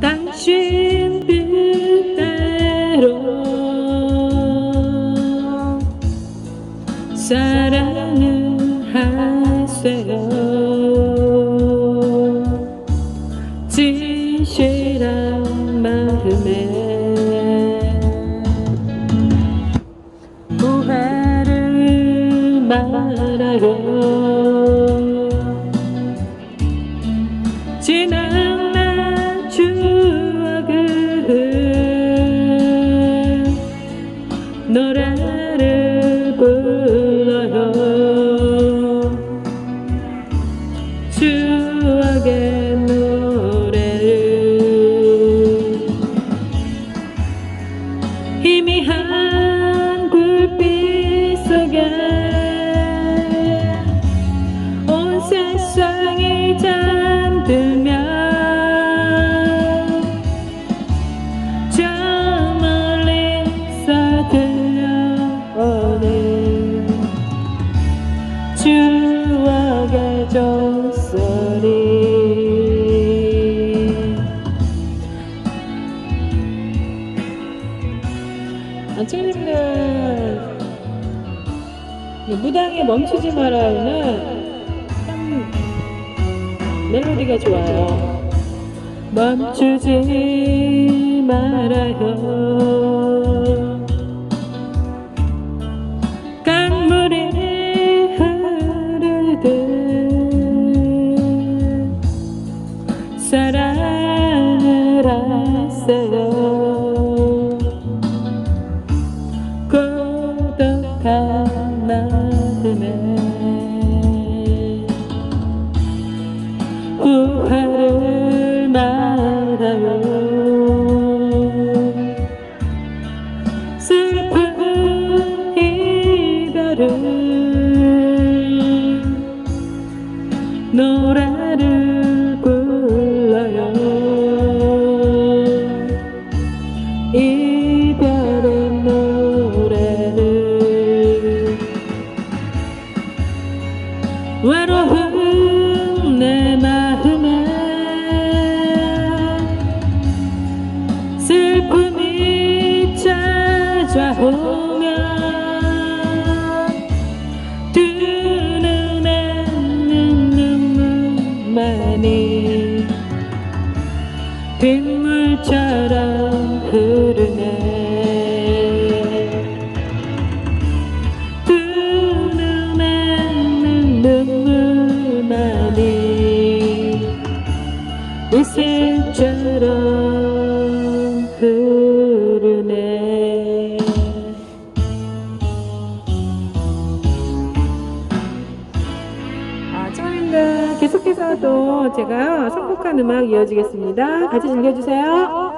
당신 뜻대로 사랑을 하세요. 진실한 마음에 후회를 말아요 지난 안청님들 무당에 멈추지 말아요는 참 멜로디가 좋아요. 멈추지 말아요. 강물이 흐르듯 사랑을 하세요 고독한 마음에 후회를 오면 두 눈에 눈물만이 빗물처럼 흐르네 두 눈에 눈물만이 이슬처럼 흐르네 계속해서도 제가 선곡한 음악 이어지겠습니다. 같이 즐겨주세요.